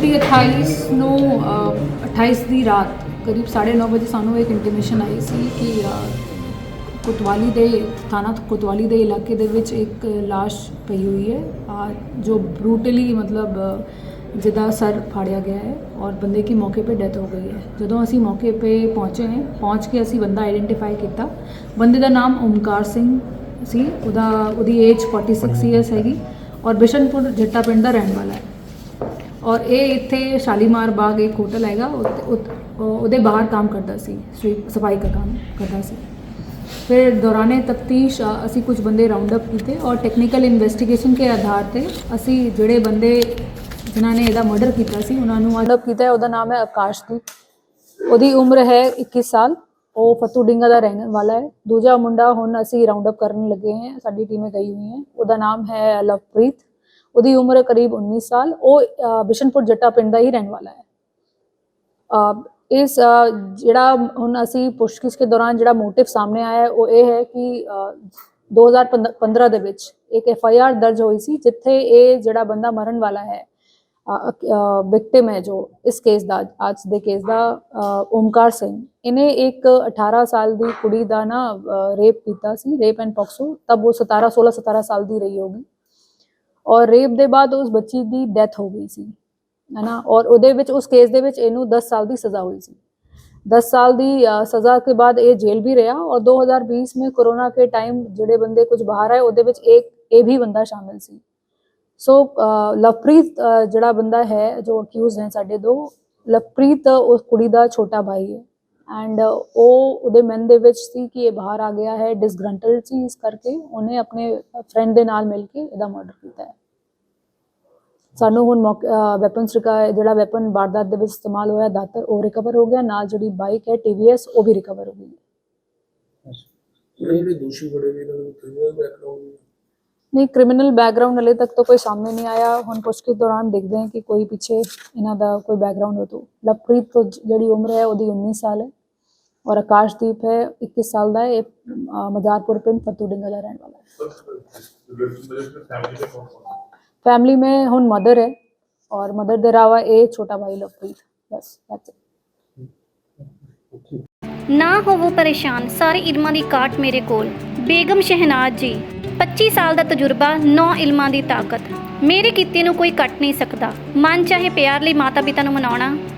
ਮਿਤੀ 28 ਨੂੰ 28 ਦੀ ਰਾਤ ਕਰੀਬ 9:30 ਵਜੇ ਸਾਨੂੰ ਇੱਕ ਇੰਟੀਮੇਸ਼ਨ ਆਈ ਸੀ ਕਿ ਕੋਤਵਾਲੀ ਦੇ ਥਾਣਾ ਕੋਤਵਾਲੀ ਦੇ ਇਲਾਕੇ ਦੇ ਵਿੱਚ ਇੱਕ লাশ ਪਈ ਹੋਈ ਹੈ ਜੋ ਬਰੂਟਲੀ ਮਤਲਬ ਜਿਹਦਾ ਸਰ ਫਾੜਿਆ ਗਿਆ ਹੈ ਔਰ ਬੰਦੇ ਦੀ ਮੌਕੇ 'ਤੇ ਡੈਥ ਹੋ ਗਈ ਹੈ। ਜਦੋਂ ਅਸੀਂ ਮੌਕੇ 'ਤੇ ਪਹੁੰਚੇ ਹਾਂ ਪਹੁੰਚ ਕੇ ਅਸੀਂ ਬੰਦਾ ਆਈਡੈਂਟੀਫਾਈ ਕੀਤਾ। ਬੰਦੇ ਦਾ ਨਾਮ ਓਮਕਾਰ ਸਿੰਘ ਸੀ ਉਹਦਾ ਉਹਦੀ ਏਜ 46 ਇਅਰਸ ਹੈਗੀ ਔਰ ਬਿਸ਼ਨਪੁਰ ਜੱਟਾ ਪਿੰਡ ਦਾ ਰਹਿਣ ਵਾਲਾ ਹੈ। ਔਰ ਇਹ ਇੱਥੇ ਸ਼ਾਲੀਮਾਰ ਬਾਗ ਇੱਕ ਹੋਟਲ ਹੈਗਾ ਉੱਥੇ- ਉਹਦੇ ਬਾਹਰ ਕੰਮ ਕਰਦਾ ਸੀ ਸਵੀਪ- ਸਫ਼ਾਈ ਦਾ ਕੰਮ ਕਰਦਾ ਸੀ। ਫਿਰ ਦੌਰਾਨੇ ਤਫਤੀਸ਼ ਅਸੀਂ ਕੁਝ ਬੰਦੇ ਰਾਉਂਡ ਅਪ ਕੀਤੇ ਔਰ ਟੈਕਨੀਕਲ ਇਨਵੈਸਟੀਗੇਸ਼ਨ ਕੇ ਆਧਾਰ ਤੇ ਅਸੀਂ ਜਿਹੜੇ ਬੰਦੇ ਜਿਨ੍ਹਾਂ ਨੇ ਇਹਦਾ ਮਰਡਰ ਕੀਤਾ ਸੀ, ਉਹਨਾਂ ਨੂੰ ਅਡਪ ਕੀਤਾ ਹੈ। ਉਹਦਾ ਨਾਮ ਹੈ ਆਕਾਸ਼ ਆਕਾਸ਼ਦੀਪ। ਉਹਦੀ ਉਮਰ ਹੈ 21 ਸਾਲ, ਉਹ ਫਤੂਡਿੰਗਾ ਦਾ ਰਹਿਣ ਵਾਲਾ ਹੈ। ਦੂਜਾ ਮੁੰਡਾ ਹੁਣ ਅਸੀਂ ਰਾਉਂਡ ਅਪ ਕਰਨ ਲੱਗੇ ਹਾਂ, ਸਾਡੀ ਟੀਮ ਗਈ ਹੋਈ ਹੈ। ਉਹਦਾ ਨਾਮ ਹੈ ਲਵਪ੍ਰੀਤ। ਉਹਦੀ ਉਮਰ ਕਰੀਬ 19 ਸਾਲ ਉਹ ਬਿਸ਼ਨਪੁਰ ਜੱਟਾ ਪਿੰਡ ਦਾ ਹੀ ਰਹਿਣ ਵਾਲਾ ਹੈ। ਇਸ ਜਿਹੜਾ ਹੁਣ ਅਸੀਂ ਪੁੱਛਗਿੱਛ ਦੇ ਦੌਰਾਨ ਜਿਹੜਾ ਮੋਟਿਵ ਸਾਹਮਣੇ ਆਇਆ ਉਹ ਇਹ ਹੈ ਕਿ ਅ, 2015 ਦੇ ਵਿੱਚ ਇੱਕ ਐਫ ਆਈ ਆਰ ਦਰਜ ਹੋਈ ਸੀ ਜਿੱਥੇ ਇਹ ਜਿਹੜਾ ਬੰਦਾ ਮਰਨ ਵਾਲਾ ਹੈ ਵਿਕਟਿਮ ਹੈ ਜੋ ਇਸ ਕੇਸ ਦਾ ਅੱਜ ਦੇ ਕੇਸ ਦਾ ਓਮਕਾਰ ਸਿੰਘ। ਇਹਨੇ ਇੱਕ 18 ਸਾਲ ਦੀ ਕੁੜੀ ਦਾ ਨਾ ਰੇਪ ਕੀਤਾ ਸੀ ਰੇਪ ਐਂਡ ਪੌਕਸੋ ਤਬ ਉਹ 17 16 17 ਸਾਲ ਦੀ ਰਹੀ ਹੋਗੀ ਔਰ ਰੇਪ ਦੇ ਬਾਅਦ ਉਸ ਬੱਚੀ ਦੀ ਡੈਥ ਹੋ ਗਈ ਸੀ ਹੈ ਨਾ ਔਰ ਉਹਦੇ ਵਿੱਚ, ਉਸ ਕੇਸ ਦੇ ਵਿੱਚ ਇਹਨੂੰ 10 ਸਾਲ ਦੀ ਸਜ਼ਾ ਹੋਈ ਸੀ। 10 ਸਾਲ ਦੀ ਸਜ਼ਾ ਕੇ ਬਾਅਦ ਇਹ ਜੇਲ੍ਹ ਵੀ ਰਿਹਾ ਔਰ 2020 ਮੇ ਕੋਰੋਨਾ ਕੇ ਟਾਈਮ ਜਿਹੜੇ ਬੰਦੇ ਕੁਝ ਬਾਹਰ ਆਏ, ਉਹਦੇ ਵਿੱਚ ਇੱਕ ਇਹ ਵੀ ਬੰਦਾ ਸ਼ਾਮਿਲ ਸੀ। ਸੋ ਲਵਪ੍ਰੀਤ ਜਿਹੜਾ ਬੰਦਾ ਹੈ, ਜੋ ਅਕਿਊਜ਼ ਹੈ ਸਾਡੇ ਦੋ, ਲਵਪ੍ਰੀਤ, ਉਸ ਕੁੜੀ ਦਾ ਛੋਟਾ ਭਾਈ ਹੈ। ਐਂਡ ਉਹ ਉਹਦੇ ਮਨ ਦੇ ਵਿੱਚ ਸੀ ਕਿ ਇਹ ਬਾਹਰ ਆ ਗਿਆ ਹੈ ਡਿਸਗਰੰਟਲਡ ਸੀ ਇਸ ਕਰਕੇ ਉਹਨੇ ਆਪਣੇ ਫਰੈਂਡ ਦੇ ਨਾਲ ਮਿਲ ਕੇ ਇਹਦਾ ਮਰਡਰ ਕੀਤਾ ਹੈ। ਸਾਨੂੰ ਹੁਣ ਵੈਪਨਸ ਰਿਕਾ ਜਿਹੜਾ ਵੈਪਨ ਵਾਰਦਾਤ ਦੇ ਵਿੱਚ ਇਸਤੇਮਾਲ ਹੋਇਆ ਦਾਤਰ ਉਹ ਰਿਕਵਰ ਹੋ ਗਿਆ ਨਾਲ ਜਿਹੜੀ ਬਾਈਕ ਹੈ TVS ਉਹ ਵੀ ਰਿਕਵਰ ਹੋ ਗਈ। ਇਹ ਜਿਹੜੇ ਦੋਸ਼ੀ ਫੜੇ ਗਏ ਇਹਨਾਂ ਨੂੰ ਕ੍ਰਿਮੀਨਲ ਬੈਕਗ੍ਰਾਉਂਡ ਨਹੀਂ ਕ੍ਰਿਮੀਨਲ ਬੈਕਗ੍ਰਾਉਂਡ ਹਲੇ ਤੱਕ ਤਾਂ ਕੋਈ ਸਾਹਮਣੇ ਨਹੀਂ ਆਇਆ। ਹੁਣ ਪੁੱਛਗਿੱਛ ਦੌਰਾਨ ਦੇਖਦੇ ਹਾਂ ਕਿ ਕੋਈ ਪਿੱਛੇ ਇਹਨਾਂ ਦਾ ਕੋਈ ਬੈਕਗ੍ਰਾਉਂਡ ਹੋ ਤਾਂ। ਲਵਪ੍ਰੀਤ ਤੋਂ ਜਿਹੜੀ ਉਮਰ ਹੈ ਉਹਦੀ 19 ਸਾਲ ਹੈ। ਔਰ ਆਕਾਸ਼ਦੀਪ ਹੈ 21 ਸਾਲ ਦਾ ਹੈ ਇਹ ਅ, ਮਜ਼ਾਰਪੁਰ ਪਿੰਡ ਫਤੂਡਿੰਗਾ ਦਾ ਰਹਿਣ ਵਾਲਾ ਹੈ फैमिली में ਹੁਣ मदर है और मदर के अलावा ये छोटा भाई लवप्रीत बस that's it. ਨਾ ਹੋਵੋ ਪਰੇਸ਼ਾਨ ਸਾਰੇ ਇਲਮਾਂ ਦੀ ਕਾਟ ਮੇਰੇ ਕੋਲ ਬੇਗਮ ਸ਼ਹਿਨਾਜ਼ ਜੀ 25 ਸਾਲ ਦਾ ਤਜਰਬਾ 9 ਇਲਮਾਂ ਦੀ ਤਾਕਤ ਮੇਰੇ ਕੀਤੇ ਨੂੰ ਕੋਈ ਕੱਟ ਨਹੀਂ ਸਕਦਾ ਮਨ ਚਾਹੇ ਪਿਆਰ ਲਈ ਮਾਤਾ ਪਿਤਾ ਨੂੰ ਮਨਾਉਣਾ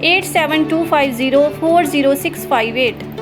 87250 40658